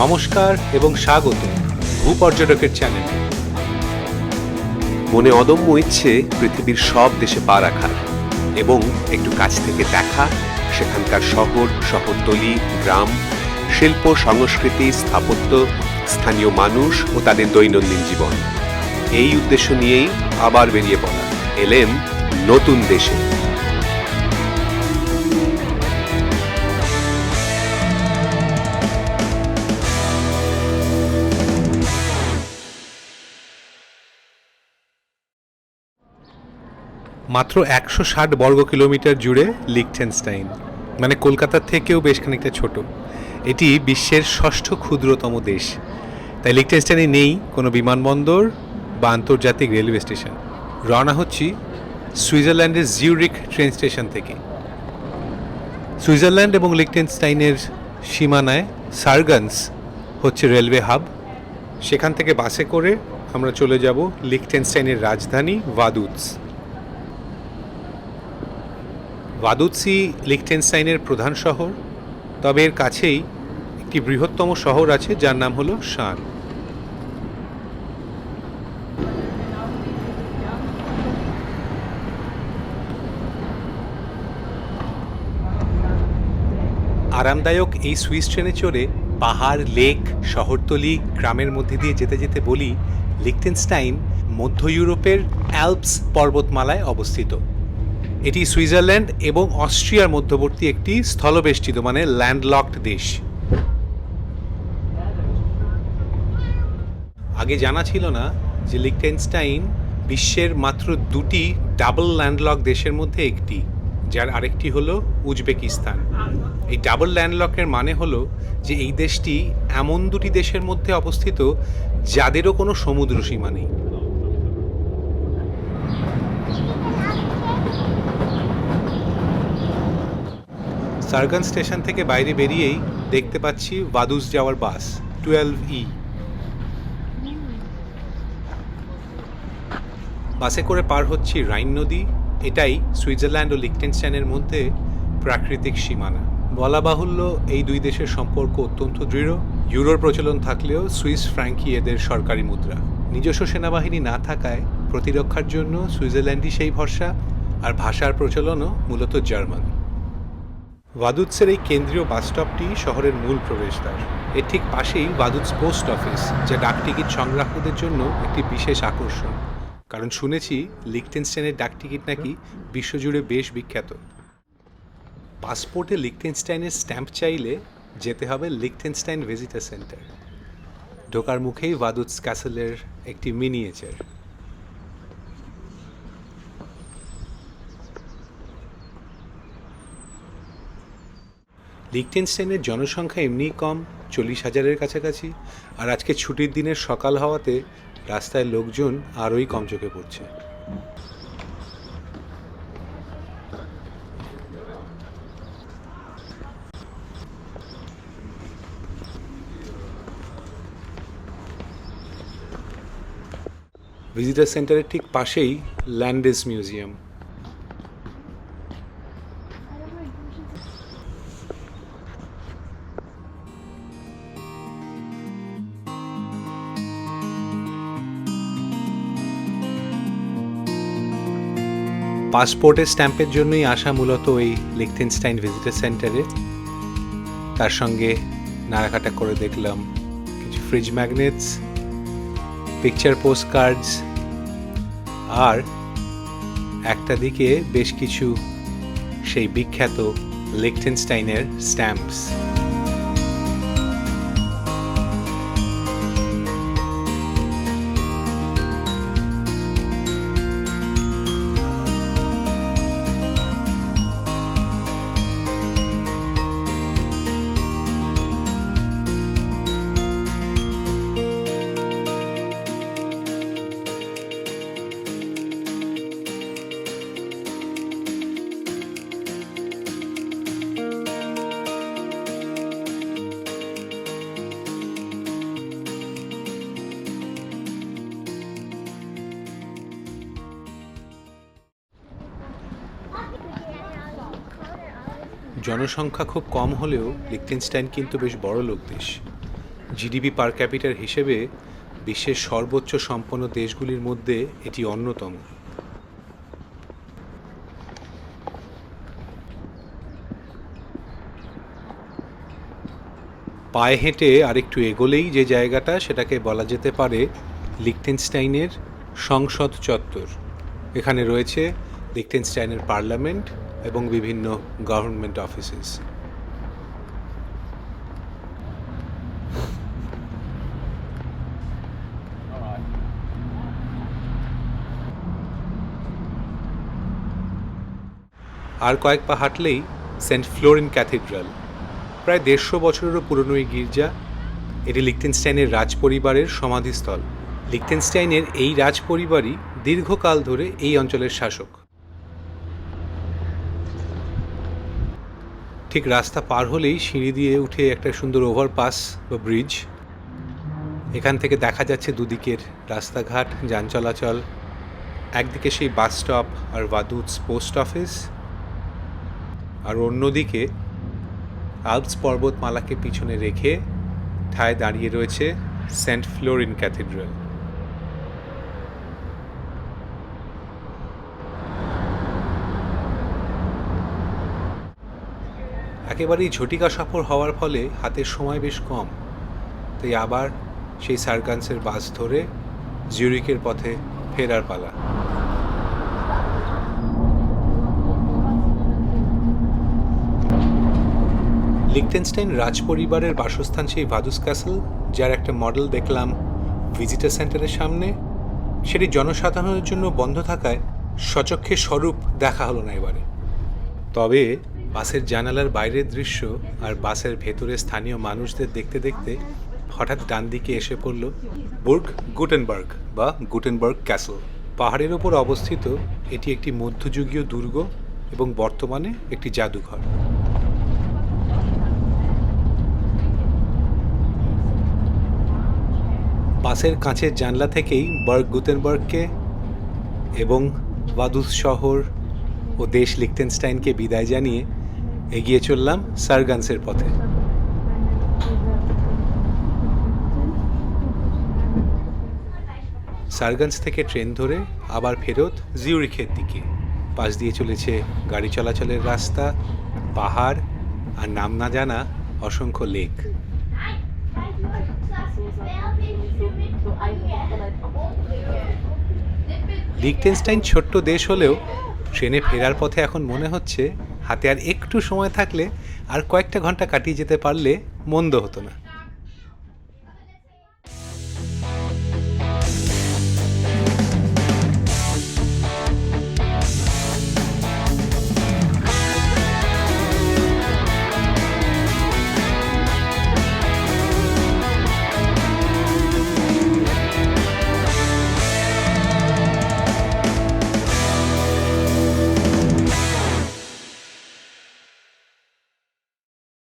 নমস্কার এবং স্বাগত ভূপর্যটকের চ্যানেলে। মনে অদম্য ইচ্ছে পৃথিবীর সব দেশে পা রাখার এবং একটু কাছ থেকে দেখা, সেখানকার শহর, শহরতলি, গ্রাম, শিল্প, সংস্কৃতি, স্থাপত্য, স্থানীয় মানুষ ও তাদের দৈনন্দিন জীবন। এই উদ্দেশ্য নিয়েই আবার বেরিয়ে পড়া এলেন নতুন দেশে। মাত্র একশো ষাট বর্গ কিলোমিটার জুড়ে লিকটেনস্টাইন মানে কলকাতার থেকেও বেশ খানিকটা ছোট। এটি বিশ্বের ষষ্ঠ ক্ষুদ্রতম দেশ। তাই লিকটেনস্টাইনে নেই কোনো বিমানবন্দর বা আন্তর্জাতিক রেলওয়ে স্টেশন। রওনা হচ্ছি সুইজারল্যান্ডের জিউরিক ট্রেন স্টেশন থেকে। সুইজারল্যান্ড এবং লিকটেনস্টাইনের সীমানায় সার্গানস হচ্ছে রেলওয়ে হাব। সেখান থেকে বাসে করে আমরা চলে যাব লিকটেনস্টাইনের রাজধানী ভাদুৎস ভাদুৎসি লিখটেনস্টাইনের প্রধান শহর, তবে এর কাছেই একটি বৃহত্তম শহর আছে যার নাম হলো শান। আরামদায়ক এই সুইস ট্রেনে চড়ে পাহাড়, লেক, শহরতলি, গ্রামের মধ্যে দিয়ে যেতে যেতে বলি, লিখটেনস্টাইন মধ্য ইউরোপের অ্যালপস পর্বতমালায় অবস্থিত। এটি সুইজারল্যান্ড এবং অস্ট্রিয়ার মধ্যবর্তী একটি স্থলবেষ্টিত মানে ল্যান্ডলকড দেশ। আগে জানা ছিল না যে লিকটেনস্টাইন বিশ্বের মাত্র দুটি ডাবল ল্যান্ডলক দেশের মধ্যে একটি, যার আরেকটি হলো উজবেকিস্তান। এই ডাবল ল্যান্ডলকের মানে হলো যে এই দেশটি এমন দুটি দেশের মধ্যে অবস্থিত যাদেরও কোনো সমুদ্র সীমা নেই। সার্গান স্টেশন থেকে বাইরে বেরিয়েই দেখতে পাচ্ছি বাদুস যাওয়ার বাস, টুয়েলভ ই। বাসে করে পার হচ্ছি রাইন নদী, এটাই সুইজারল্যান্ড ও লিকটেনস্টাইনের মধ্যে প্রাকৃতিক সীমানা। বলা বাহুল্য, এই দুই দেশের সম্পর্ক অত্যন্ত দৃঢ়। ইউরোর প্রচলন থাকলেও সুইস ফ্র্যাঙ্কি এদের সরকারি মুদ্রা। নিজস্ব সেনাবাহিনী না থাকায় প্রতিরক্ষার জন্য সুইজারল্যান্ডই সেই ভরসা, আর ভাষার প্রচলনও মূলত জার্মান। ভাদুৎসের এই কেন্দ্রীয় বাসস্টপটি শহরের মূল প্রবেশদ্বার। এর ঠিক পাশেই ভাদুৎস পোস্ট অফিস, যা ডাকটিকিট সংগ্রাহকদের জন্য একটি বিশেষ আকর্ষণ। কারণ শুনেছি লিকটেনস্টাইনের ডাকটিকিট নাকি বিশ্বজুড়ে বেশ বিখ্যাত। পাসপোর্টে লিকটেনস্টাইনের স্ট্যাম্প চাইলে যেতে হবে লিকটেনস্টাইন ভিজিটার সেন্টার। ঢোকার মুখেই ভাদুৎস ক্যাসেলের একটি মিনিয়েচার। লিকটেনস্টাইনের জনসংখ্যা এমনিই কম, চল্লিশ হাজারের কাছাকাছি, আর আজকে ছুটির দিনের সকাল হওয়াতে রাস্তায় লোকজন আরোই কম চোখে পড়ছে। ভিজিটার সেন্টারের ঠিক পাশেই ল্যান্ডেস মিউজিয়াম। পাসপোর্টের স্ট্যাম্পের জন্যই আসা মূলত এই লিখটেনস্টাইন ভিজিটার সেন্টারে তার সঙ্গে নাড়াকাটা করে দেখলাম কিছু fridge magnets picture post cards আর একটা দিকে বেশ কিছু সেই বিখ্যাত লিখটেনস্টাইনের স্ট্যাম্পস জনসংখ্যা খুব কম হলেও লিখটেনস্টাইন কিন্তু বেশ বড় লোক দেশ। জিডিপি পার ক্যাপিটাল হিসেবে বিশ্বের সর্বোচ্চ সম্পন্ন দেশগুলির মধ্যে এটি অন্যতম। পায়ে হেঁটে আরেকটু এগোলেই যে জায়গাটা, সেটাকে বলা যেতে পারে লিকটেনস্টাইনের সংসদ চত্বর। এখানে রয়েছে লিকটেনস্টাইনের পার্লামেন্ট এবং বিভিন্ন গভর্নমেন্ট অফিসেস আর কয়েক পা হাঁটলেই সেন্ট ফ্লোরিন ক্যাথিড্রাল, প্রায় দেড়শো বছরেরও পুরনো এই গির্জা, এটি লিকটেনস্টাইনের রাজপরিবারের সমাধিস্থল। লিকটেনস্টাইনের এই রাজপরিবারই দীর্ঘকাল ধরে এই অঞ্চলের শাসক। ঠিক রাস্তা পার হলেই সিঁড়ি দিয়ে উঠে একটা সুন্দর ওভারপাস বা ব্রিজ এখান থেকে দেখা যাচ্ছে দুদিকের রাস্তাঘাট, যান চলাচল। একদিকে সেই বাস স্টপ আর ভাদুৎস পোস্ট অফিস আর অন্যদিকে আলপস পর্বতমালাকে পিছনে রেখে ঠায় দাঁড়িয়ে রয়েছে সেন্ট ফ্লোরিন ক্যাথিড্রাল একেবারেই ঝটিকা সফর হওয়ার ফলে হাতের সময় বেশ কম। তাই আবার সেই সার্কান্সের বাস ধরে জিউরিকের পথে ফেরার পালা। লিকটেনস্টাইন রাজপরিবারের বাসস্থান সেই ভাদুস ক্যাসেল, যার একটা মডেল দেখলাম ভিজিটার সেন্টারের সামনে। সেটি জনসাধারণের জন্য বন্ধ থাকায় সচক্ষে স্বরূপ দেখা হলো না এবারে। তবে বাসের জানালার বাইরের দৃশ্য আর বাসের ভেতরে স্থানীয় মানুষদের দেখতে দেখতে হঠাৎ ডান দিকে এসে পড়ল বুর্গ গুটেনবার্গ বা গুটেনবার্গ ক্যাসেল। পাহাড়ের ওপর অবস্থিত এটি একটি মধ্যযুগীয় দুর্গ এবং বর্তমানে একটি জাদুঘর। বাসের কাঁচের জানলা থেকেই বার্গ গুতেনবার্গকে এবং বাদুস শহর ও দেশ লিখতেনস্টাইনকে বিদায় জানিয়ে এগিয়ে চললাম সারগান্সের পথে। সারগান্স থেকে ট্রেন ধরে আবার ফেরত জিউরিখের দিকে। পাশ দিয়ে চলেছে গাড়ি চলাচলের রাস্তা, পাহাড় আর নাম না জানা অসংখ্য লেক। লিকটেনস্টাইন ছোট্ট দেশ হলেও ট্রেনে ফেরার পথে এখন মনে হচ্ছে হাতে আর একটু সময় থাকলে আর কয়েকটা ঘণ্টা কাটিয়ে যেতে পারলে মন্দ হতো না।